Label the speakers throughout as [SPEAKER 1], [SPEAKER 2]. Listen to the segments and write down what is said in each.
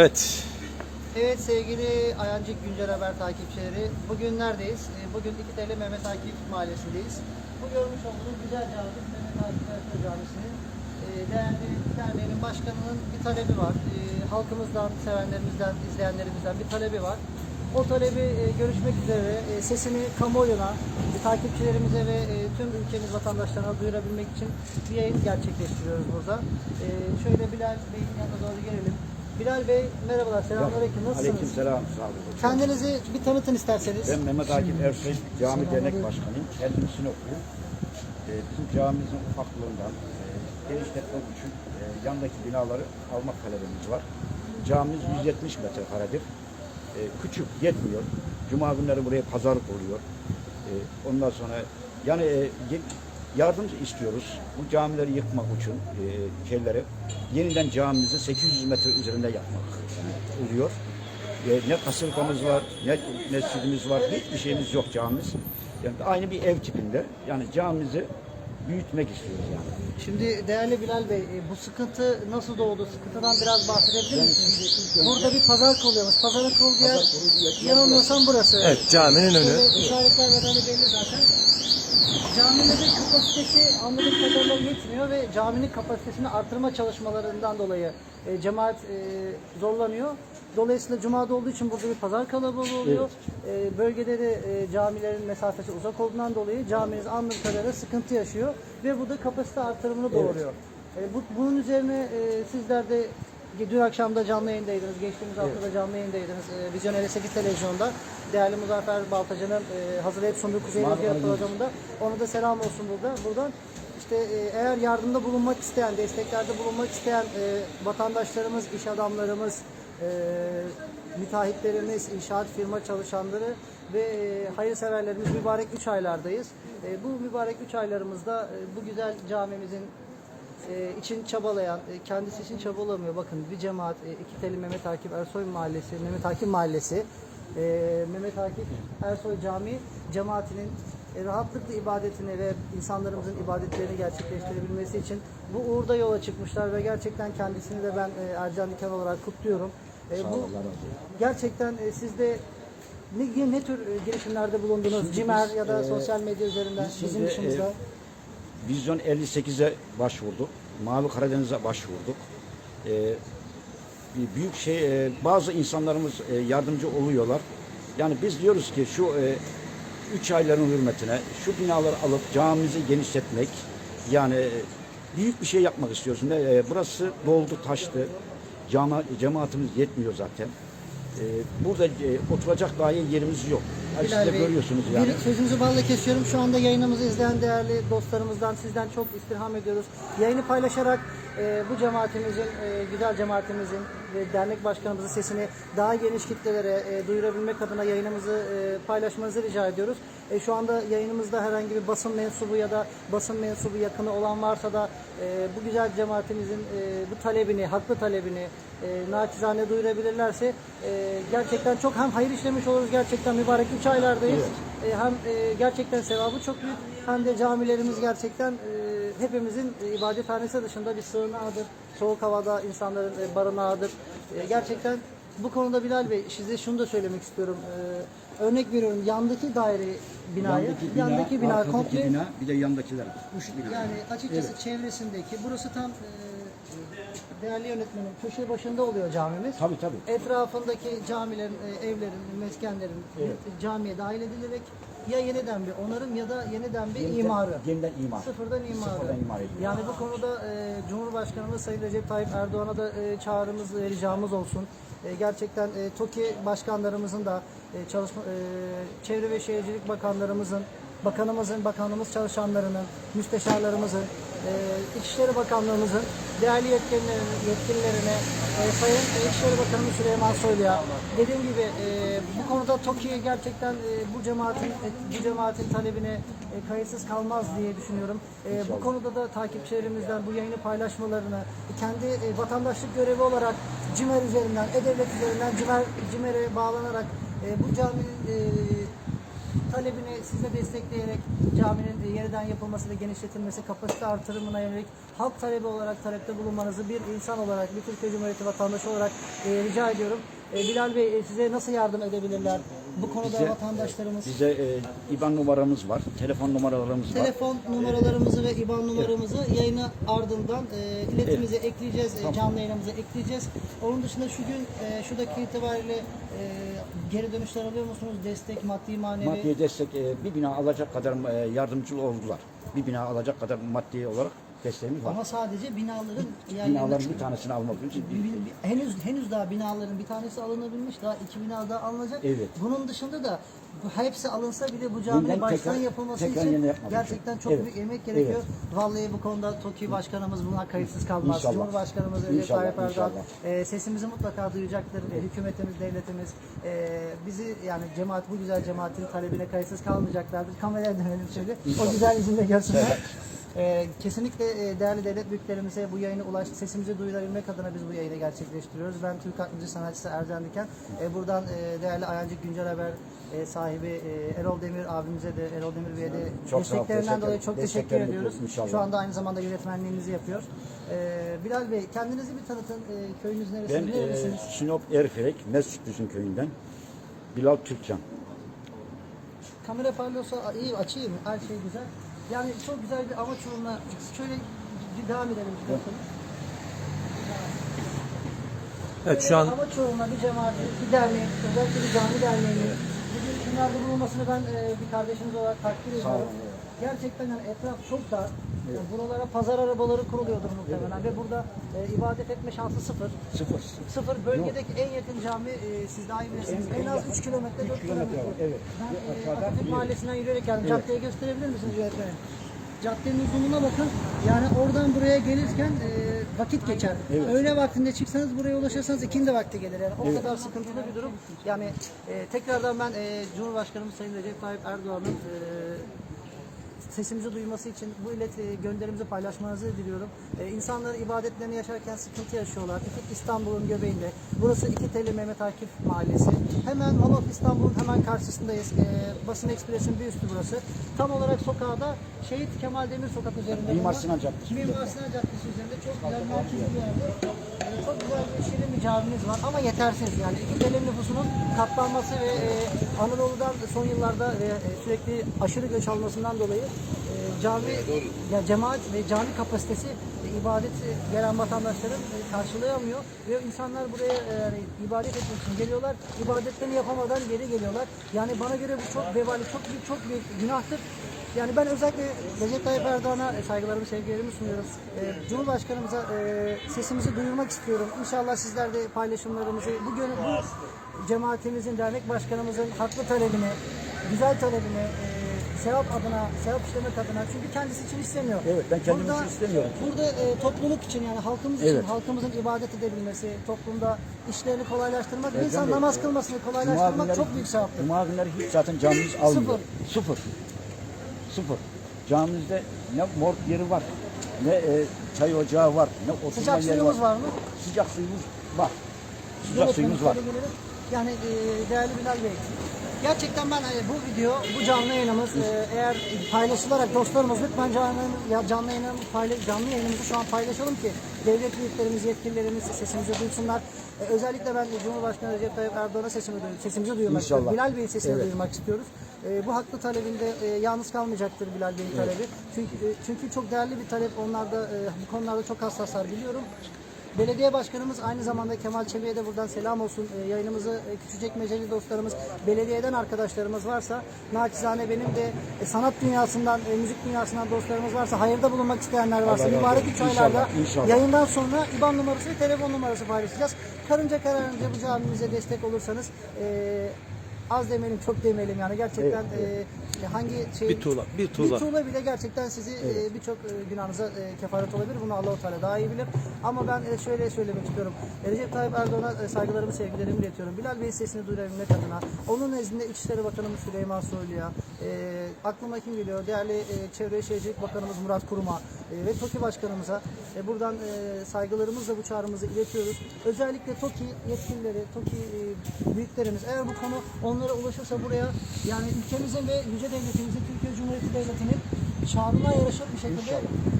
[SPEAKER 1] Evet.
[SPEAKER 2] Evet sevgili Ayancık Güncel Haber takipçileri, bugün neredeyiz? Ee, Bugün İkiteli Mehmet Akif Mahallesi'ndeyiz. Bu görmüş olduğunuz güzel cami Mehmet Akif Ersoy Camisi'nin e, değerli derneğinin başkanının bir talebi var. E, Halkımızdan, sevenlerimizden, izleyenlerimizden bir talebi var. O talebi e, görüşmek üzere e, sesini kamuoyuna, takipçilerimize ve e, tüm ülkemiz vatandaşlarına duyurabilmek için bir yayın gerçekleştiriyoruz burada. Şöyle Bilal Bey'in yanına doğru gelelim. Bilal Bey merhabalar, selamünaleyküm. Nasılsınız?
[SPEAKER 3] Aleykümselam. Sağ olun.
[SPEAKER 2] Kendinizi bir tanıtın isterseniz.
[SPEAKER 3] Ben Mehmet Akif Ersoy, cami dernek başkanıyım. 50. okuyorum. Ee, bizim camimizin ufaklığından e, genişletmek için e, yandaki binaları almak talebimiz var. Camimiz 170 metrekaredir. E, küçük, yetmiyor. Cuma günleri buraya pazarlık oluyor. E, ondan sonra yani e, yardım istiyoruz. Bu camileri yıkmak için e, şeyleri yeniden camimizi 800 metre üzerinde yapmak oluyor. E, ne kasırgamız var, ne mescidimiz var, hiçbir şeyimiz yok camimiz. Yani aynı bir ev tipinde. Yani camimizi büyütmek istiyoruz yani.
[SPEAKER 2] Şimdi değerli Bilal Bey, e, bu sıkıntı nasıl doğdu? Sıkıntıdan biraz bahsedebilir misiniz? Burada bir pazar kuruluyormuş. Pazarın kurulduğu yer, yanılmıyorsam burası.
[SPEAKER 1] Evet caminin önü.
[SPEAKER 2] Şöyle işaretler böyle belli zaten. Camimizin kapasitesi anladığım kadarıyla yetmiyor ve caminin kapasitesini artırma çalışmalarından dolayı e, cemaat e, zorlanıyor. Dolayısıyla Cuma'da olduğu için burada bir pazar kalabalığı oluyor. E, bölgede de e, camilerin mesafesi uzak olduğundan dolayı caminiz anladığım kadarıyla sıkıntı yaşıyor ve bu da kapasite artırımını doğuruyor. E, bu, bunun üzerine e, sizler de Dün akşam da canlı yayındaydınız. Geçtiğimiz hafta da canlı yayındaydınız. E, Vizyon 58 televizyonda. Değerli Muzaffer Baltacı'nın e, hazırlayıp sunduğu Kuzey Rüzgarı programında. Ona da selam olsun burada. Buradan işte e, eğer yardımda bulunmak isteyen, desteklerde bulunmak isteyen e, vatandaşlarımız, iş adamlarımız, e, müteahhitlerimiz, inşaat firma çalışanları ve e, hayırseverlerimiz mübarek 3 aylardayız. E, bu mübarek 3 aylarımızda e, bu güzel camimizin e, için çabalayan, e, kendisi için çabalamıyor. Bakın bir cemaat, e, iki teli Mehmet Akif Ersoy Mahallesi, Mehmet Akif Mahallesi, e, Mehmet Akif Ersoy Camii cemaatinin rahatlıkla ibadetini ve insanlarımızın ibadetlerini gerçekleştirebilmesi için bu uğurda yola çıkmışlar ve gerçekten kendisini de ben e, Ercan Diken olarak kutluyorum. E, bu gerçekten e, siz de ne, ne tür e, girişimlerde bulundunuz? Cimer ya da
[SPEAKER 3] e,
[SPEAKER 2] sosyal medya üzerinden
[SPEAKER 3] biz
[SPEAKER 2] bizim
[SPEAKER 3] şimdi,
[SPEAKER 2] dışımızda.
[SPEAKER 3] e, Vizyon 58'e başvurduk. Mavi Karadeniz'e başvurduk. Bir büyük şey, e, bazı insanlarımız e, yardımcı oluyorlar. Yani biz diyoruz ki şu e, üç ayların hürmetine şu binaları alıp camimizi genişletmek, yani e, büyük bir şey yapmak istiyoruz. Ne, e, burası doldu, taştı. Cama, cemaatimiz yetmiyor zaten. E, burada e, oturacak dahi yerimiz yok. Siz de görüyorsunuz yani.
[SPEAKER 2] Bir sözünüzü balla kesiyorum. Şu anda yayınımızı izleyen değerli dostlarımızdan sizden çok istirham ediyoruz. Yayını paylaşarak e, bu cemaatimizin, e, güzel cemaatimizin ve dernek başkanımızın sesini daha geniş kitlelere e, duyurabilmek adına yayınımızı e, paylaşmanızı rica ediyoruz. E, şu anda yayınımızda herhangi bir basın mensubu ya da basın mensubu yakını olan varsa da e, bu güzel cemaatimizin e, bu talebini, haklı talebini e, naçizane duyurabilirlerse e, gerçekten çok hem hayır işlemiş oluruz gerçekten mübarek üç aylardayız. E, hem e, gerçekten sevabı çok büyük hem de camilerimiz gerçekten e, hepimizin e, ibadethanesi dışında bir sığınağıdır. Soğuk havada insanların e, barınağıdır. E, gerçekten bu konuda Bilal Bey size şunu da söylemek istiyorum. E, örnek veriyorum yandaki daire binayı, yandaki bina,
[SPEAKER 3] arkadaki
[SPEAKER 2] komple
[SPEAKER 3] bina, bir de yandakiler. Üç bina.
[SPEAKER 2] yani açıkçası çevresindeki burası tam e, değerli yönetmenim köşe başında oluyor camimiz.
[SPEAKER 3] Tabii tabii.
[SPEAKER 2] Etrafındaki camilerin, e, evlerin, meskenlerin camiye dahil edilerek ya yeniden bir onarım ya da yeniden bir
[SPEAKER 3] Yeniden-
[SPEAKER 2] imarı.
[SPEAKER 3] Yeniden imar.
[SPEAKER 2] Sıfırdan imarı.
[SPEAKER 3] Sıfırdan imar ediliyor.
[SPEAKER 2] Yani bu konuda e, Cumhurbaşkanımız Sayın Recep Tayyip Erdoğan'a da e, çağrımız ve ricamız olsun. E, gerçekten e, TOKİ başkanlarımızın da e, çalışma e, Çevre ve Şehircilik Bakanlarımızın bakanımızın, bakanımız çalışanlarının, müsteşarlarımızın, e, İçişleri Bakanlığımızın değerli yetkililerine, yetkililerine e, Sayın İçişleri Bakanımız Süleyman Soylu'ya dediğim gibi e, bu konuda TOKİ gerçekten e, bu cemaatin e, bu cemaatin talebine e, kayıtsız kalmaz diye düşünüyorum. E, bu konuda da takipçilerimizden bu yayını paylaşmalarını kendi e, vatandaşlık görevi olarak CİMER üzerinden, E-Devlet üzerinden CİMER, CİMER'e bağlanarak e, bu caminin e, talebini siz de destekleyerek caminin yeniden yapılması ve genişletilmesi, kapasite artırımına yönelik halk talebi olarak talepte bulunmanızı bir insan olarak, bir Türkiye Cumhuriyeti vatandaşı olarak e, rica ediyorum. E, Bilal Bey e, size nasıl yardım edebilirler? Bu konuda
[SPEAKER 3] Bize-
[SPEAKER 2] vatandaşlarımız
[SPEAKER 3] Bize e, IBAN numaramız var, telefon numaralarımız var.
[SPEAKER 2] telefon numaralarımızı ve IBAN numaramızı yayını ardından e, iletimize ekleyeceğiz, e, canlı yayınımıza ekleyeceğiz. Onun dışında şu gün, e, şu dakika itibariyle e, geri dönüşler alıyor musunuz? Destek, maddi, manevi?
[SPEAKER 3] Maddi destek e, bir bina alacak kadar e, yardımcı oldular. Bir bina alacak kadar maddi olarak desteğimiz var.
[SPEAKER 2] Ama sadece binaların yerlerine
[SPEAKER 3] Binaların bir tanesini almak için
[SPEAKER 2] Bir- bir- henüz henüz daha binaların bir tanesi alınabilmiş daha iki bina daha alınacak.
[SPEAKER 3] Evet.
[SPEAKER 2] Bunun dışında da bu hepsi alınsa bile bu caminin
[SPEAKER 3] Yeniden
[SPEAKER 2] baştan
[SPEAKER 3] tekrar-
[SPEAKER 2] yapılması
[SPEAKER 3] tekrar
[SPEAKER 2] için
[SPEAKER 3] yeniden yapmak
[SPEAKER 2] gerçekten
[SPEAKER 3] için.
[SPEAKER 2] çok
[SPEAKER 3] Evet.
[SPEAKER 2] büyük emek gerekiyor. Vallahi bu konuda TOKİ başkanımız buna kayıtsız kalmaz.
[SPEAKER 3] İnşallah.
[SPEAKER 2] Cumhurbaşkanımız Recep
[SPEAKER 3] İnşallah,
[SPEAKER 2] Tayyip Erdoğan
[SPEAKER 3] inşallah.
[SPEAKER 2] e, sesimizi mutlaka duyacaktır. Hükümetimiz, devletimiz e, bizi yani cemaat bu güzel cemaatin talebine kayıtsız kalmayacaklardır. Kameraya dönelim şöyle. O güzel yüzünü de görsünler. Ee, kesinlikle e, değerli devlet büyüklerimize bu yayını ulaş, sesimizi duyurabilmek adına biz bu yayını gerçekleştiriyoruz. Ben Türk Halk Müziği sanatçısı Ercan Diken. E, buradan e, değerli Ayancık Güncel Haber e, sahibi e, Erol Demir abimize de Erol Demir Bey'e de
[SPEAKER 3] Çok
[SPEAKER 2] desteklerinden dolayı çok teşekkür ediyoruz.
[SPEAKER 3] inşallah.
[SPEAKER 2] Şu anda aynı zamanda yönetmenliğimizi yapıyor. E, Bilal Bey kendinizi bir tanıtın. E, köyünüz neresi?
[SPEAKER 3] Ben e? Sinop Erfelek, Mescid köyünden Bilal Türkcan.
[SPEAKER 2] Kamera parlıyorsa iyi açayım. Her şey güzel. Yani çok güzel bir amaç uğruna şöyle bir devam edelim. dakika.
[SPEAKER 1] Evet şu an
[SPEAKER 2] Amaç uğruna bir cemaati, bir derneğin, özellikle bir cami derneğinin bugün günlerde bulunmasını ben e, bir kardeşiniz olarak takdir ediyorum. Gerçekten yani etraf çok dar. Yani buralara pazar arabaları kuruluyordur muhtemelen ve burada e, ibadet etme şansı sıfır.
[SPEAKER 3] Sıfır.
[SPEAKER 2] Sıfır bölgedeki en yakın cami e, siz daha iyi bilirsiniz.
[SPEAKER 3] En-
[SPEAKER 2] En az 3 kilometre, 4
[SPEAKER 3] kilometre evet.
[SPEAKER 2] Ben e, Atatürk Mahallesi'nden yürüyerek geldim. Caddeyi gösterebilir misiniz yönetmenim? Caddenin uzunluğuna bakın. Yani oradan buraya gelirken e, vakit geçer.
[SPEAKER 3] Evet.
[SPEAKER 2] Öğle vaktinde çıksanız buraya ulaşırsanız ikindi vakti gelir. Yani o
[SPEAKER 3] Evet.
[SPEAKER 2] kadar sıkıntılı bir durum. Yani e, tekrardan ben e, Cumhurbaşkanımız Sayın Recep Tayyip Erdoğan'ın e, sesimizi duyması için bu ilet e, gönderimizi paylaşmanızı diliyorum. E, insanlar ibadetlerini yaşarken sıkıntı yaşıyorlar. İki- İstanbul'un göbeğinde. Burası İki Teli Mehmet Akif Mahallesi. Hemen Mall of İstanbul'un hemen karşısındayız. E, Basın Ekspres'in bir üstü burası. Tam olarak sokağda Şehit Kemal Demir Sokak üzerinde.
[SPEAKER 3] Mimar Sinan Caddesi.
[SPEAKER 2] Mimar Sinan Caddesi üzerinde çok güzel merkezi bir yerde. E, çok güzel bir şirin bir camimiz var ama yetersiz yani. İki Teli nüfusunun katlanması ve e, Anadolu'dan son yıllarda e, e, sürekli aşırı göç almasından dolayı e, cami, ya cemaat ve cami kapasitesi e, ibadet e, gelen vatandaşların e, karşılayamıyor ve insanlar buraya e, yani ibadet etmek için geliyorlar. İbadetlerini yapamadan geri geliyorlar. Yani bana göre bu çok vebali, çok büyük, çok büyük günahtır. Yani ben özellikle Recep Tayyip Erdoğan'a saygılarımı, sevgilerimi sunuyorum. E, Cumhurbaşkanımıza e, sesimizi duyurmak istiyorum. İnşallah sizler de paylaşımlarımızı, bu, gönü- bu cemaatimizin, dernek başkanımızın haklı talebini, güzel talebini, e, sevap adına, sevap işlemek adına çünkü kendisi için istemiyor.
[SPEAKER 3] Evet, ben kendimiz
[SPEAKER 2] Burada-
[SPEAKER 3] için istemiyorum.
[SPEAKER 2] Burada e, topluluk için yani halkımız için,
[SPEAKER 3] Evet.
[SPEAKER 2] halkımızın ibadet edebilmesi, toplumda işlerini kolaylaştırmak,
[SPEAKER 3] Ercan
[SPEAKER 2] insan
[SPEAKER 3] Bey,
[SPEAKER 2] namaz
[SPEAKER 3] e,
[SPEAKER 2] kılmasını
[SPEAKER 3] Cuma
[SPEAKER 2] kolaylaştırmak
[SPEAKER 3] günleri,
[SPEAKER 2] çok büyük sevaptır.
[SPEAKER 3] Cuma günleri hiç zaten camimiz almıyor.
[SPEAKER 2] Sıfır.
[SPEAKER 3] Sıfır. Camimizde ne morg yeri var, ne e, çay ocağı var, ne oturma
[SPEAKER 2] Sıcak
[SPEAKER 3] yeri
[SPEAKER 2] suyumuz var mı?
[SPEAKER 3] Sıcak suyumuz var. Sıcak suyumuz var.
[SPEAKER 2] Yani e, değerli Bilal Bey, gerçekten ben e, bu video, bu canlı yayınımız e, eğer paylaşılarak dostlarımız lütfen canlı, ya canlı, yayınım, paylaş, canlı yayınımızı şu an paylaşalım ki devlet büyüklerimiz, yetkililerimiz sesimizi duysunlar. E, özellikle ben de Cumhurbaşkanı Recep Tayyip Erdoğan'a sesimi, duy- sesimizi duyurmak
[SPEAKER 3] İnşallah.
[SPEAKER 2] istiyorum. Bilal Bey'in sesini
[SPEAKER 3] Evet.
[SPEAKER 2] duyurmak istiyoruz. E, bu haklı talebinde e, yalnız kalmayacaktır Bilal Bey'in talebi. Çünkü e, çünkü çok değerli bir talep. Onlar da e, bu konularda çok hassaslar biliyorum. Belediye başkanımız aynı zamanda Kemal Çebi'ye de buradan selam olsun. E, yayınımızı e, Küçücekmeceli dostlarımız, belediyeden arkadaşlarımız varsa, naçizane benim de e, sanat dünyasından, e, müzik dünyasından dostlarımız varsa, hayırda bulunmak isteyenler varsa,
[SPEAKER 3] Allah
[SPEAKER 2] mübarek üç aylarda
[SPEAKER 3] inşallah.
[SPEAKER 2] yayından sonra IBAN numarası ve telefon numarası paylaşacağız. Karınca kararınca bu camimize destek olursanız e, az demeyelim çok demeyelim yani gerçekten e, hangi şey
[SPEAKER 1] Bir tuğla, bir tuğla.
[SPEAKER 2] bir tuğla bile gerçekten sizi e, birçok e, günahınıza e, kefaret olabilir. Bunu Allah-u Teala daha iyi bilir. Ama ben e, şöyle söylemek istiyorum. E, Recep Tayyip Erdoğan'a e, saygılarımı, sevgilerimi iletiyorum. Bilal Bey'in sesini duyurabilmek adına. Onun nezdinde İçişleri Bakanımız Süleyman Soylu'ya, e, aklıma kim geliyor? Değerli e, Çevre Şehircilik Bakanımız Murat Kurum'a e, ve TOKİ Başkanımıza e, buradan e, saygılarımızla bu çağrımızı iletiyoruz. Özellikle TOKİ yetkilileri, TOKİ e, büyüklerimiz eğer bu konu onlara ulaşırsa buraya yani ülkemizin ve yüce devletimizin, Türkiye Cumhuriyeti Devleti'nin şanına yarışır bir şekilde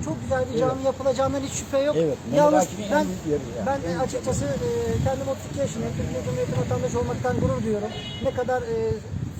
[SPEAKER 2] çok güzel bir cami yapılacağından hiç şüphe yok.
[SPEAKER 3] Evet,
[SPEAKER 2] Yalnız
[SPEAKER 3] en
[SPEAKER 2] ben,
[SPEAKER 3] yani.
[SPEAKER 2] ben de açıkçası e, kendim 32 yaşındayım. Türkiye Cumhuriyeti vatandaşı olmaktan gurur duyuyorum. Ne kadar e,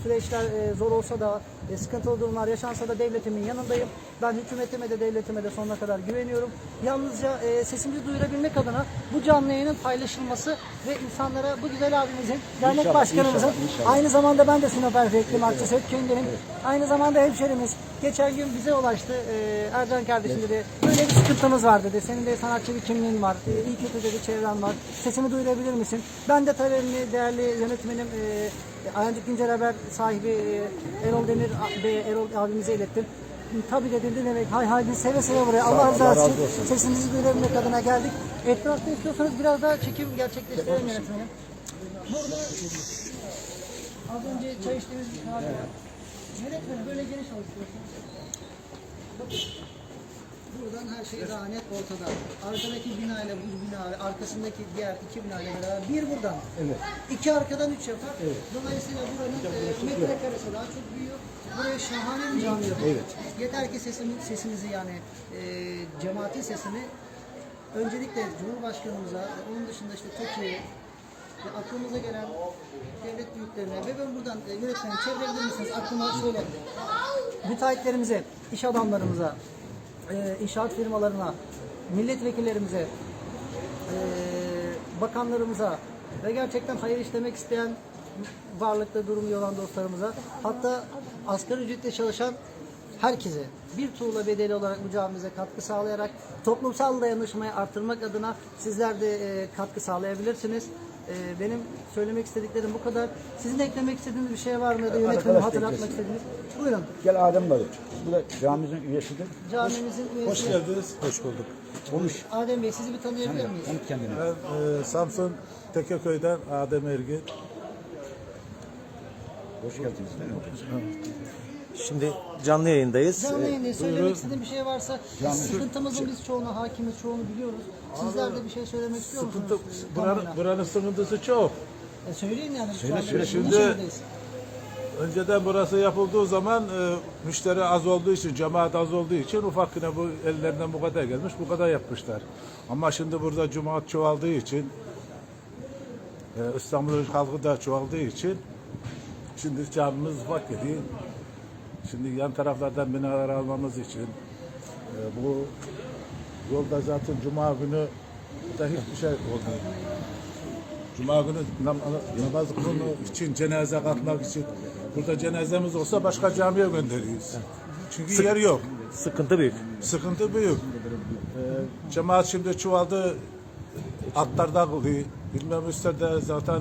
[SPEAKER 2] süreçler e, zor olsa da, e, sıkıntılı durumlar yaşansa da devletimin yanındayım. Ben hükümetime de devletime de sonuna kadar güveniyorum. Yalnızca e, sesimizi duyurabilmek adına bu canlı yayının paylaşılması ve insanlara bu güzel abimizin, dernek
[SPEAKER 3] İnşallah,
[SPEAKER 2] başkanımızın,
[SPEAKER 3] inşallah, inşallah.
[SPEAKER 2] aynı zamanda ben de Sinop Erfekliyim Akçaset köyündenim. Aynı zamanda hemşerimiz. Geçen gün bize ulaştı. E, Ercan kardeşim dedi, böyle bir sıkıntımız var dedi. Senin de sanatçı bir kimliğin var. E, iyi kötü dedi çevren var. Sesini duyurabilir misin? Ben de talebimi değerli yönetmenim e, Ayancık Güncel Haber sahibi e, Erol Demir Bey'e, Erol abimize ilettim. Tabii dedim ne demek. Hay hay biz seve seve buraya. Allah olsun.
[SPEAKER 3] olsun.
[SPEAKER 2] Sesimizi duyurabilmek adına geldik. Etrafta istiyorsanız biraz daha çekim gerçekleştirelim yönetmenim. Burada az önce çay içtiğimiz bir kahve var. Yönetmenim böyle geniş. Bakın. Buradan her şey daha net ortada. Arkadaki bina ile bu bina ve arkasındaki diğer iki bina ile beraber bir buradan.
[SPEAKER 3] Evet.
[SPEAKER 2] İki arkadan üç yapar. Dolayısıyla buranın e, metrekaresi daha çok büyüyor. Buraya şahane bir cami yapıyor.
[SPEAKER 3] Evet.
[SPEAKER 2] Yeter ki sesimi, sesinizi yani e, cemaatin sesini öncelikle Cumhurbaşkanımıza, onun dışında işte TOKİ'ye ve aklımıza gelen devlet büyüklerine ve ben buradan e, yönetmenim çevirebilir misiniz? Aklıma şöyle müteahhitlerimize, iş adamlarımıza, e, inşaat firmalarına, milletvekillerimize, e, bakanlarımıza ve gerçekten hayır işlemek isteyen varlıkta durumu olan dostlarımıza hatta asgari ücretle çalışan herkese bir tuğla bedeli olarak bu camimize katkı sağlayarak toplumsal dayanışmayı artırmak adına sizler de e, katkı sağlayabilirsiniz. E, benim söylemek istediklerim bu kadar. Sizin eklemek istediğiniz bir şey var mı ya da yönetmenim
[SPEAKER 3] Arkadaş
[SPEAKER 2] hatırlatmak istediğiniz? Buyurun.
[SPEAKER 3] Gel Adem Bey. Bu da camimizin üyesidir.
[SPEAKER 2] Camimizin üyesi.
[SPEAKER 4] Hoş geldiniz.
[SPEAKER 1] Hoş bulduk.
[SPEAKER 3] Konuş.
[SPEAKER 2] Adem Bey sizi bir tanıyabilir miyiz?
[SPEAKER 3] Tanıt kendini.
[SPEAKER 4] Ben e, Samsun Tekeköy'den Adem Ergin.
[SPEAKER 3] Hoş geldiniz.
[SPEAKER 1] Şimdi canlı yayındayız.
[SPEAKER 2] Canlı
[SPEAKER 1] Ee,
[SPEAKER 2] yayında söylemek istediğim bir şey varsa
[SPEAKER 3] Canlı-
[SPEAKER 2] sıkıntımızın biz çoğuna hakimiz, çoğunu biliyoruz. Sizler de bir şey söylemek istiyor musunuz?
[SPEAKER 4] Sıkıntı,
[SPEAKER 2] e,
[SPEAKER 4] buranın,
[SPEAKER 2] kamuoyuna?
[SPEAKER 4] buranın sıkıntısı çok.
[SPEAKER 2] E, söyleyin yani. şu
[SPEAKER 3] Söyle,
[SPEAKER 2] an
[SPEAKER 3] söyle.
[SPEAKER 4] Şimdi-. Önceden burası yapıldığı zaman e, müşteri az olduğu için, cemaat az olduğu için ufak yine bu ellerinden bu kadar gelmiş, bu kadar yapmışlar. Ama şimdi burada cemaat çoğaldığı için, e, İstanbul'un halkı da çoğaldığı için şimdi camimiz ufak geliyor. Şimdi yan taraflardan binalar almamız için e, bu yolda zaten cuma günü da hiçbir şey olmuyor. Cuma günü nam- namaz kılma için, cenaze kalkmak için. Burada cenazemiz olsa başka camiye gönderiyoruz. Çünkü yer yok.
[SPEAKER 1] Sıkıntı büyük.
[SPEAKER 4] Sıkıntı büyük. Ee, cemaat şimdi çuvaldı, atlarda kılıyor. Bilmem üstlerde zaten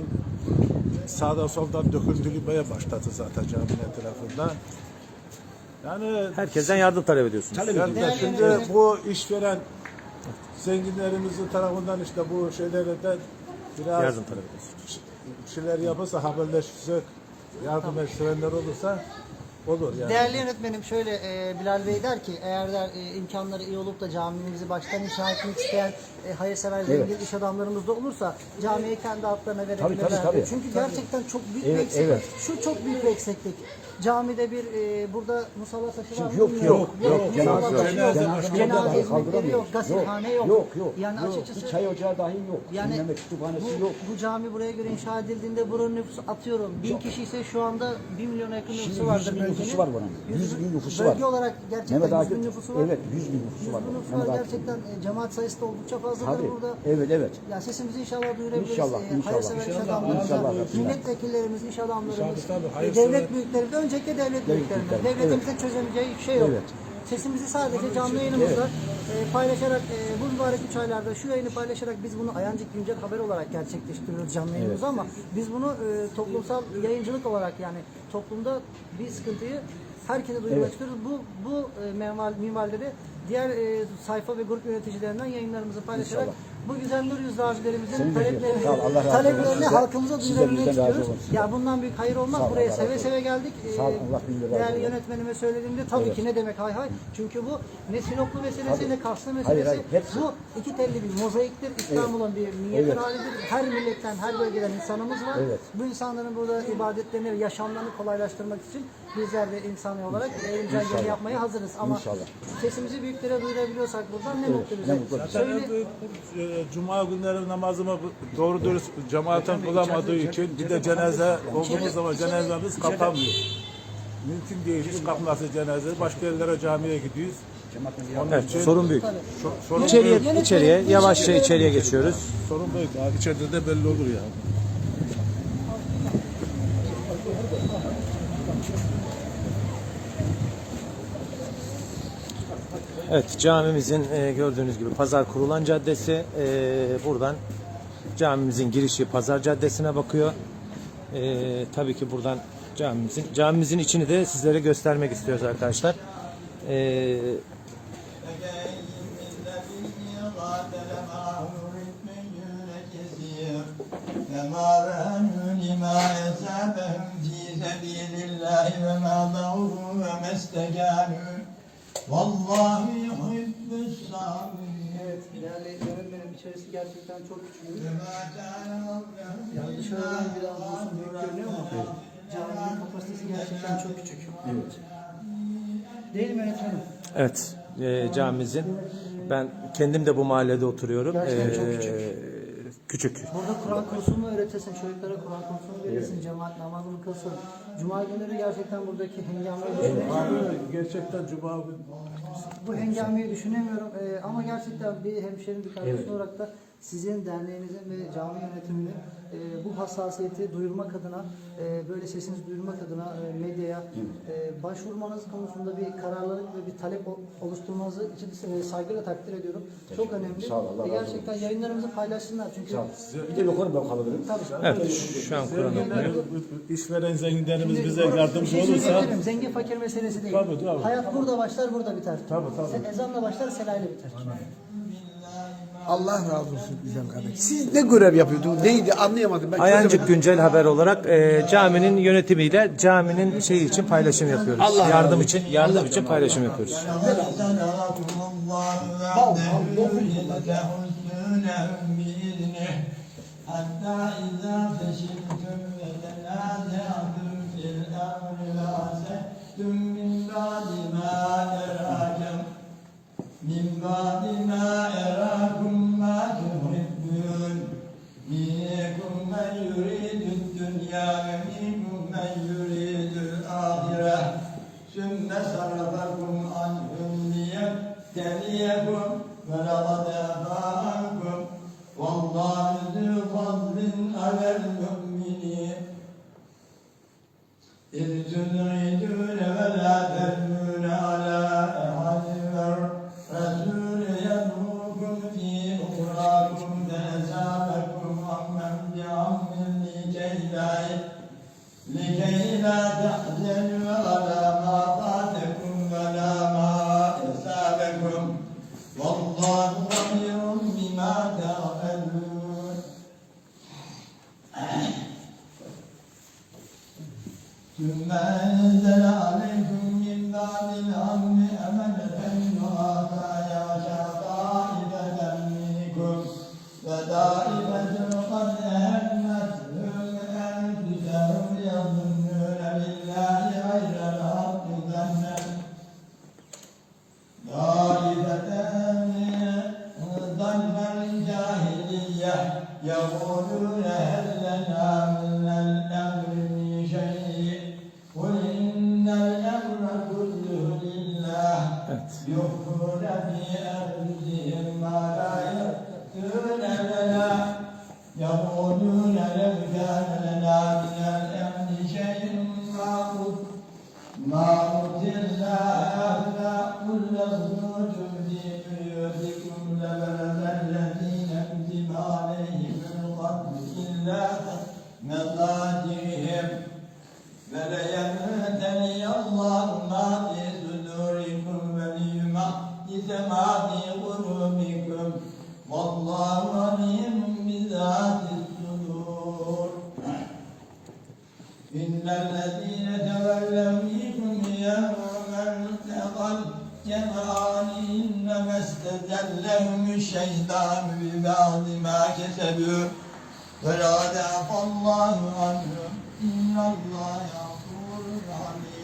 [SPEAKER 4] sağdan soldan döküldürmeye başladı zaten caminin etrafında. Yani
[SPEAKER 1] Herkesten yardım talep ediyorsunuz.
[SPEAKER 4] yani
[SPEAKER 2] Değerli
[SPEAKER 4] şimdi bu işveren zenginlerimizin tarafından işte bu şeylerden biraz
[SPEAKER 1] Yardım talep ediyorsunuz.
[SPEAKER 4] şeyler yapılsa haberleşsek yardım etsevenler olursa olur yani.
[SPEAKER 2] Değerli yönetmenim şöyle e, Bilal Bey der ki eğer der e, imkanları iyi olup da camimizi baştan inşa etmek isteyen e, hayırsever zengin iş adamlarımız da olursa camiyi kendi adlarına verebilirler.
[SPEAKER 3] Tabii, tabii, tabii.
[SPEAKER 2] Çünkü gerçekten çok büyük bir
[SPEAKER 3] Evet,
[SPEAKER 2] eksiklik.
[SPEAKER 3] evet.
[SPEAKER 2] Şu çok büyük bir eksiklik. Camide bir e, burada musalla taşı var mı?
[SPEAKER 3] Yok,
[SPEAKER 2] bilmiyorum.
[SPEAKER 3] yok, yok.
[SPEAKER 2] Musalla
[SPEAKER 3] Cenaze-
[SPEAKER 2] taşı yok.
[SPEAKER 4] cenaze-
[SPEAKER 2] Cenaze hizmetleri yok. Yok.
[SPEAKER 3] Yok, yok.
[SPEAKER 2] Yani
[SPEAKER 3] yok.
[SPEAKER 2] açıkçası
[SPEAKER 3] Bir çay ocağı dahi yok.
[SPEAKER 2] yani
[SPEAKER 3] Dinleme kütüphanesi
[SPEAKER 2] bu,
[SPEAKER 3] yok.
[SPEAKER 2] bu cami buraya göre inşa edildiğinde buranın nüfusu atıyorum. Bin kişi ise şu anda bir milyona yakın
[SPEAKER 3] Şimdi
[SPEAKER 2] nüfusu vardır.
[SPEAKER 3] yüz bin nüfusu var buranın. Yüz bin nüfusu var.
[SPEAKER 2] Bölge olarak gerçekten
[SPEAKER 3] Mehmet
[SPEAKER 2] 100 bin nüfusu var.
[SPEAKER 3] evet 100 bin nüfusu
[SPEAKER 2] 100
[SPEAKER 3] var.
[SPEAKER 2] bin nüfusu
[SPEAKER 3] Mehmet
[SPEAKER 2] var.
[SPEAKER 3] Akif.
[SPEAKER 2] Gerçekten e, cemaat sayısı da oldukça fazladır
[SPEAKER 3] Tabii.
[SPEAKER 2] burada.
[SPEAKER 3] Evet, evet.
[SPEAKER 2] Ya sesimizi inşallah duyurabiliriz.
[SPEAKER 3] İnşallah,
[SPEAKER 2] E,
[SPEAKER 3] inşallah.
[SPEAKER 2] Hayırsever iş
[SPEAKER 3] İnşallah,
[SPEAKER 2] adamlarımıza,
[SPEAKER 3] inşallah, inşallah.
[SPEAKER 2] milletvekillerimiz, iş adamlarımız,
[SPEAKER 4] Tabii, tabii,
[SPEAKER 2] e,
[SPEAKER 4] hayırsever.
[SPEAKER 2] devlet büyüklerimiz, öncelikle devlet büyüklerimiz.
[SPEAKER 3] büyükleri,
[SPEAKER 2] Devletimizin çözemeyeceği hiçbir şey yok.
[SPEAKER 3] Evet.
[SPEAKER 2] Sesimizi sadece canlı yayınımızda e, paylaşarak, e, bu mübarek üç aylarda şu yayını paylaşarak biz bunu Ayancık Güncel Haber olarak gerçekleştiriyoruz canlı yayınımızı ama biz bunu e, toplumsal yayıncılık olarak yani toplumda bir sıkıntıyı herkese duyurmak
[SPEAKER 3] Evet.
[SPEAKER 2] istiyoruz. Bu bu e, minvalde de diğer e, sayfa ve grup yöneticilerinden yayınlarımızı paylaşarak Bu güzel nur yüzlü abilerimizin taleplerini,
[SPEAKER 3] olsun.
[SPEAKER 2] taleplerini halkımıza duyurabilmek istiyoruz. Ya bundan büyük hayır olmaz.
[SPEAKER 3] Sağ
[SPEAKER 2] Buraya
[SPEAKER 3] Allah
[SPEAKER 2] seve seve geldik.
[SPEAKER 3] Sağ ol,
[SPEAKER 2] Ee,
[SPEAKER 3] Allah
[SPEAKER 2] Değerli yönetmenime söylediğimde tabii ki ne demek hay hay. Çünkü bu ne Sinoplu meselesi ne Karslı meselesi.
[SPEAKER 3] hayır, hepsi.
[SPEAKER 2] Bu iki telli bir mozaiktir. İstanbul'un bir minyatür
[SPEAKER 3] Evet.
[SPEAKER 2] halidir. Her milletten, her bölgeden insanımız var.
[SPEAKER 3] Evet.
[SPEAKER 2] Bu insanların burada ibadetlerini yaşamlarını kolaylaştırmak için bizler de insani olarak elimizden geleni yapmaya hazırız. Ama
[SPEAKER 3] İnşallah.
[SPEAKER 2] sesimizi büyüklere duyurabiliyorsak buradan ne mutlu bize.
[SPEAKER 3] ne mutlu bize.
[SPEAKER 4] Zaten
[SPEAKER 2] Söyle-
[SPEAKER 4] bu, e, Cuma günleri namazımı doğru dürüst cemaatten kılamadığı için bir de cenaze olduğumuz zaman cenazemiz kapanmıyor. Mümkün değil hiç kalkması cenaze. Başka yerlere camiye gidiyoruz. Onun için
[SPEAKER 1] sorun büyük.
[SPEAKER 4] so- sorun
[SPEAKER 1] İçeriye,
[SPEAKER 4] büyük.
[SPEAKER 1] içeriye, yavaşça içeriye geçiyoruz.
[SPEAKER 4] Sorun büyük. Abi içeride de belli olur yani.
[SPEAKER 1] Evet, camimizin e, gördüğünüz gibi pazar kurulan caddesi. E, buradan camimizin girişi pazar caddesine bakıyor. E, tabii ki buradan camimizin camimizin içini de sizlere göstermek istiyoruz arkadaşlar. E,
[SPEAKER 5] Vallahi yuhibbü.
[SPEAKER 2] Evet, değerli gerçekten çok küçük. Yani dışarıdan biraz olsun büyük görünüyor ama caminin kapasitesi gerçekten çok küçük. Evet. Değil mi öğretmenim?
[SPEAKER 1] Evet. E, camimizin ben kendim de bu mahallede oturuyorum.
[SPEAKER 2] Gerçekten
[SPEAKER 1] e, çok
[SPEAKER 2] küçük
[SPEAKER 1] küçük.
[SPEAKER 2] Burada Kur'an kursu mu öğretesin, çocuklara Kur'an kursu mu verirsin, cemaat namazını kılsın. Cuma günleri gerçekten buradaki hengameyi düşünemiyorum.
[SPEAKER 4] Abi gerçekten Cuma günü
[SPEAKER 2] Bu hengameyi düşünemiyorum Ee, ama gerçekten bir hemşerim bir kardeşim olarak da sizin derneğinizin ve cami yönetiminin e, bu hassasiyeti duyurmak adına, e, böyle sesinizi duyurmak adına e, medyaya e, başvurmanız konusunda bir kararlılık ve bir talep oluşturmanızı için e, saygıyla takdir ediyorum. Çok önemli.
[SPEAKER 3] Sağ ol, Allah razı
[SPEAKER 2] gerçekten yayınlarımızı paylaşsınlar çünkü
[SPEAKER 3] Bir de bir konu ben kalabilirim.
[SPEAKER 2] Tabii.
[SPEAKER 1] Evet, şu an Kur'an okunuyor.
[SPEAKER 4] işveren zenginlerimiz bize yardımcı
[SPEAKER 2] şey
[SPEAKER 4] olursa.
[SPEAKER 2] Zengin fakir meselesi değil.
[SPEAKER 4] Tabii, tabii.
[SPEAKER 2] Hayat burada başlar, burada biter.
[SPEAKER 4] Tabii, tabii.
[SPEAKER 2] Ezanla başlar, selayla biter.
[SPEAKER 6] Allah razı olsun güzel kardeş. Siz ne görev yapıyordunuz? Neydi anlayamadım. Ben
[SPEAKER 1] Ayancık
[SPEAKER 6] çözemedim.
[SPEAKER 1] Güncel Haber olarak e, caminin yönetimiyle caminin şeyi için paylaşım yapıyoruz.
[SPEAKER 6] Allah
[SPEAKER 1] yardım
[SPEAKER 6] razı
[SPEAKER 1] için yardım için paylaşım yapıyoruz.
[SPEAKER 5] صدقكم الله وعده لتحسونهم بإذنه حتى إذا فشلتم وتنازعتم في الأمر وعسيتم من بعد ما أراكم من بعد ما أراكم ما تحبون منكم من يريد الدنيا ومنكم ثم يقولون لو كان لنا من الأمر شيء ما قلت ما قتلنا هذا قل اخرجوا في بيوتكم لبرز الذين كتب عليهم القتل إلا مضاجعهم فليبتلي الله ما في صدوركم وليمحص ما الذين تولوا منكم يوم التقى الجمعان إنما استزلهم الشيطان ببعض ما كسبوا ولقد عفى الله عنهم إن الله غفور حليم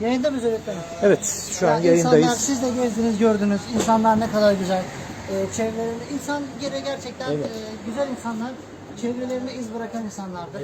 [SPEAKER 2] Yayında mıyız öğretmenim?
[SPEAKER 1] Evet şu an
[SPEAKER 2] Ya İnsanlar
[SPEAKER 1] yayındayız.
[SPEAKER 2] siz de gezdiniz gördünüz. İnsanlar ne kadar güzel. Ee, çevrelerinde insan gene gerçekten e, güzel insanlar. Çevrelerinde iz bırakan insanlardır.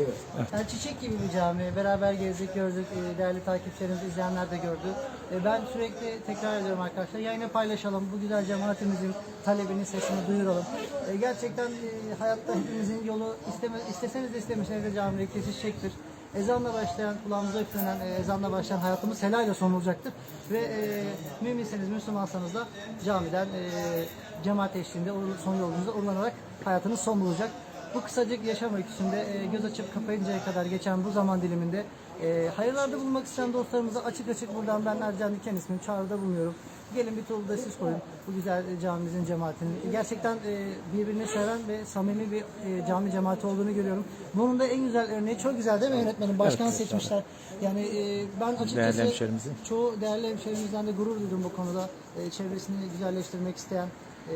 [SPEAKER 2] Yani çiçek gibi bir cami. Beraber gezdik, gördük. Ee, değerli takipçilerimiz, izleyenler de gördü. Ee, ben sürekli tekrar ediyorum arkadaşlar. Yayını paylaşalım. Bu güzel cemaatimizin talebini, sesini duyuralım. Ee, gerçekten e, hayatta hepimizin yolu isteme, isteseniz de istemeseniz de camiye kesişecektir. Ezanla başlayan, kulağımıza üflenen, e, ezanla başlayan hayatımız helayla son olacaktır. Ve e, müminseniz, Müslümansanız da camiden e, cemaat eşliğinde son yolunuzda uğurlanarak hayatınız son bulacak. Bu kısacık yaşam öyküsünde e, göz açıp kapayıncaya kadar geçen bu zaman diliminde e, hayırlarda bulunmak isteyen dostlarımıza açık açık buradan ben Ercan Diken ismini çağrıda bulunuyorum. Gelin bir tuğlu da siz koyun bu güzel camimizin cemaatinin. Gerçekten e, birbirini seven ve samimi bir e, cami cemaati olduğunu görüyorum. Bunun da en güzel örneği çok güzel değil mi yönetmenim? Başkan seçmişler. Yani e, ben açıkçası
[SPEAKER 1] Değerli hemşehrimizin.
[SPEAKER 2] çoğu değerli hemşehrimizden de gurur duydum bu konuda. E, çevresini güzelleştirmek isteyen e,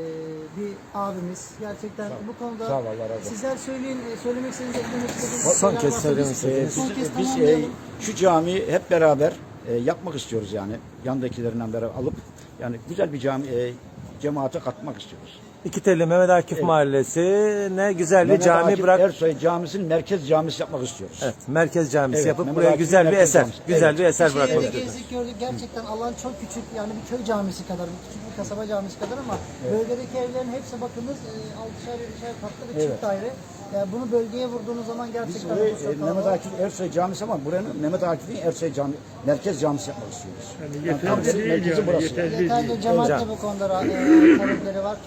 [SPEAKER 2] bir abimiz. Gerçekten bu konuda
[SPEAKER 3] Sağ ol, Allah razı olsun.
[SPEAKER 2] sizler söyleyin, e, söylemek istediğiniz, eklemek istediğiniz
[SPEAKER 1] Son
[SPEAKER 2] şeyler
[SPEAKER 1] kez
[SPEAKER 2] varsa
[SPEAKER 1] söylemek
[SPEAKER 2] biz-
[SPEAKER 1] istediğiniz.
[SPEAKER 2] Son kez
[SPEAKER 3] Biz e,
[SPEAKER 2] tamamlayalım.
[SPEAKER 3] şu camiyi hep beraber e, yapmak istiyoruz yani. Yandakilerinden beraber alıp yani güzel bir cami e, cemaate katmak istiyoruz.
[SPEAKER 1] İki Telli Mehmet Akif Mahallesi ne güzel bir cami
[SPEAKER 3] Akif
[SPEAKER 1] bırak.
[SPEAKER 3] Ersoy Camisinin merkez camisi yapmak istiyoruz.
[SPEAKER 1] Evet, merkez camisi
[SPEAKER 3] Evet,
[SPEAKER 1] yapıp
[SPEAKER 3] Mehmet
[SPEAKER 1] buraya
[SPEAKER 3] Akif
[SPEAKER 1] güzel bir eser,
[SPEAKER 3] Camisi.
[SPEAKER 1] güzel
[SPEAKER 3] Evet.
[SPEAKER 1] bir eser
[SPEAKER 2] Şehirde
[SPEAKER 1] bırakmak
[SPEAKER 2] gezdik gördük gerçekten alan çok küçük yani bir köy camisi kadar bir küçük bir kasaba camisi kadar ama bölgedeki evlerin hepsi bakınız e, altışar yedişer katlı ve çift daire. Yani bunu bölgeye vurduğunuz zaman
[SPEAKER 3] Biz
[SPEAKER 2] gerçekten
[SPEAKER 3] burayı
[SPEAKER 2] bu
[SPEAKER 3] e, Mehmet Akif Ersoy Camisi ama buranın Mehmet Akif'in Ersoy Cami, merkez camisi yapmak istiyoruz. Yani yeterli merkezi burası.
[SPEAKER 2] Yeterli cemaat de bu konuda e, talepleri var.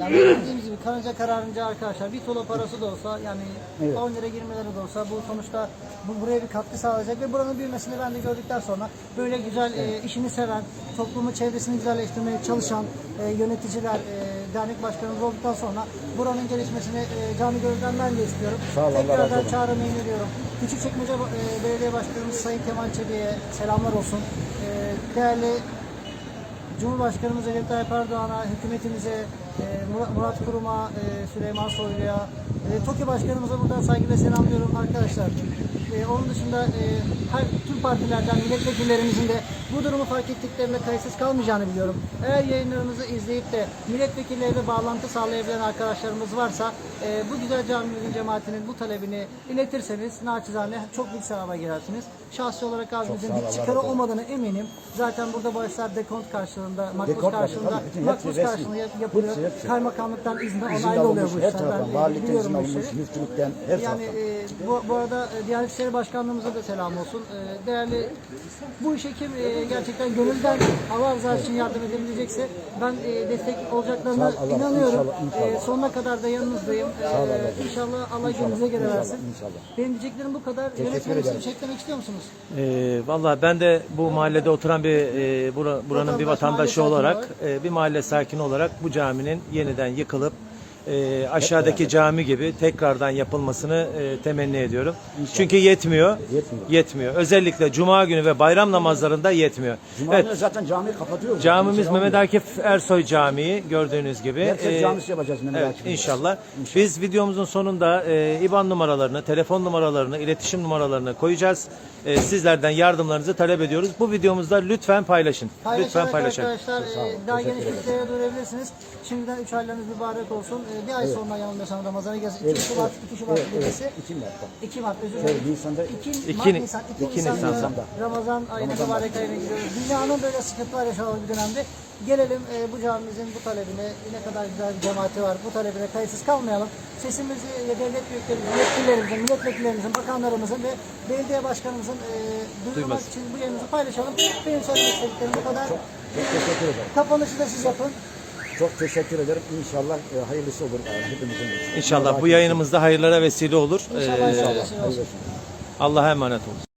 [SPEAKER 2] Yani dediğimiz gibi karınca kararınca arkadaşlar bir tuğla parası da olsa yani 10 lira 20 lira da olsa bu sonuçta bu buraya bir katkı sağlayacak ve buranın büyümesini ben de gördükten sonra böyle güzel e, işini seven, toplumu çevresini güzelleştirmeye çalışan e, yöneticiler, e, dernek başkanımız olduktan sonra buranın gelişmesini e, canı gözden ben de istiyorum.
[SPEAKER 3] Sağ
[SPEAKER 2] Tekrardan
[SPEAKER 3] olsun.
[SPEAKER 2] çağrıma iniliyorum. Küçükçekmece e, Belediye Başkanımız Sayın Kemal Çebi'ye selamlar olsun. E, değerli Cumhurbaşkanımız Recep Tayyip Erdoğan'a, hükümetimize, e, Murat- Murat Kurum'a, e, Süleyman Soylu'ya, e, TOKİ Başkanımıza buradan saygıyla selamlıyorum arkadaşlar. E, onun dışında e, her tüm partilerden milletvekillerimizin de bu durumu fark ettiklerinde kayıtsız kalmayacağını biliyorum. Eğer yayınlarımızı izleyip de milletvekilleriyle bağlantı sağlayabilen arkadaşlarımız varsa e, bu güzel camimizin cemaatinin bu talebini iletirseniz naçizane çok büyük sevaba girersiniz. Şahsi olarak abimizin bir çıkarı olmadığını eminim. Zaten burada bağışlar dekont karşılığında, makbuz karşılığında, makbuz karşılığında yap- yapılıyor.
[SPEAKER 3] Hepsi, hepsi.
[SPEAKER 2] Kaymakamlıktan izne
[SPEAKER 3] İzin
[SPEAKER 2] onaylı oluyor bu işler. Ben biliyorum bu işleri. Yani e, bu, bu arada Diyanet İşleri Başkanlığımıza da selam olsun. E, değerli bu işe kim e, gerçekten gönülden Allah rızası için yardım edebilecekse ben e, destek olacaklarına
[SPEAKER 3] Sağ ol, Allah-
[SPEAKER 2] inanıyorum.
[SPEAKER 3] inşallah, inşallah.
[SPEAKER 2] E, sonuna kadar da yanınızdayım. E, inşallah Allah gönlünüze göre versin. Benim diyeceklerim bu kadar. Yönetmenim siz
[SPEAKER 3] ederim.
[SPEAKER 2] bir şey eklemek istiyor musunuz?
[SPEAKER 1] Ee, Valla ben de bu mahallede oturan bir e, bura- buranın bir
[SPEAKER 2] Vatandaş,
[SPEAKER 1] vatandaşı
[SPEAKER 2] mahalle sakini
[SPEAKER 1] olarak, e, bir mahalle sakini olarak bu caminin yeniden yıkılıp e, aşağıdaki cami gibi tekrardan yapılmasını e, temenni ediyorum. Çünkü yetmiyor.
[SPEAKER 3] Yetmiyor.
[SPEAKER 1] Yetmiyor. Özellikle cuma günü ve bayram namazlarında yetmiyor.
[SPEAKER 3] Cuma
[SPEAKER 1] Evet.
[SPEAKER 3] günü zaten camiyi kapatıyoruz.
[SPEAKER 1] Camimiz
[SPEAKER 3] Kimse
[SPEAKER 1] Mehmet. Akif Ersoy Camii gördüğünüz gibi.
[SPEAKER 3] Merkez
[SPEAKER 1] Ee,
[SPEAKER 3] camisi yapacağız Mehmet
[SPEAKER 1] evet,
[SPEAKER 3] Akif'in.
[SPEAKER 1] inşallah. Biz videomuzun sonunda e, IBAN numaralarını, telefon numaralarını, iletişim numaralarını koyacağız. E, sizlerden yardımlarınızı talep ediyoruz. Bu videomuzda lütfen paylaşın.
[SPEAKER 2] Paylaşarak
[SPEAKER 1] lütfen paylaşın.
[SPEAKER 2] arkadaşlar e, daha geniş bilgilere duyurabilirsiniz. Şimdiden 3 aylarınız mübarek olsun. E, bir ay sonra yanılmıyorsam Ramazan'a gelsin. 2 Şubat, 2 Şubat gecesi.
[SPEAKER 3] İki Mart'ta.
[SPEAKER 2] 2 Mart özür
[SPEAKER 3] Şey,
[SPEAKER 2] dilerim.
[SPEAKER 3] Nisan'da
[SPEAKER 2] 2
[SPEAKER 1] İki
[SPEAKER 2] Mart,
[SPEAKER 1] Ni-
[SPEAKER 2] Nisan,
[SPEAKER 1] iki
[SPEAKER 2] 2 Nisan'da
[SPEAKER 3] Nisan'da.
[SPEAKER 2] Ramazan ayına mübarek ayına giriyoruz. Dünyanın böyle sıkıntılar yaşadığı bir dönemde gelelim e, bu camimizin bu talebine ne kadar güzel bir cemaati var. Bu talebine kayıtsız kalmayalım. Sesimizi e, devlet büyüklerimizin, yetkililerimizin, milletvekillerimizin, bakanlarımızın ve belediye başkanımızın e, duyurmak
[SPEAKER 1] Duyması.
[SPEAKER 2] için bu yayınımızı paylaşalım. Benim söylemek istediklerim bu kadar.
[SPEAKER 3] çok teşekkür ederim.
[SPEAKER 2] Kapanışı da siz yapın.
[SPEAKER 3] Çok teşekkür ederim. İnşallah e, hayırlısı olur e, hepimizin için.
[SPEAKER 1] İnşallah bu yayınımızda hayırlara vesile olur.
[SPEAKER 2] İnşallah
[SPEAKER 1] Ee,
[SPEAKER 2] inşallah.
[SPEAKER 3] Hayırlısı.
[SPEAKER 1] Allah'a emanet olun.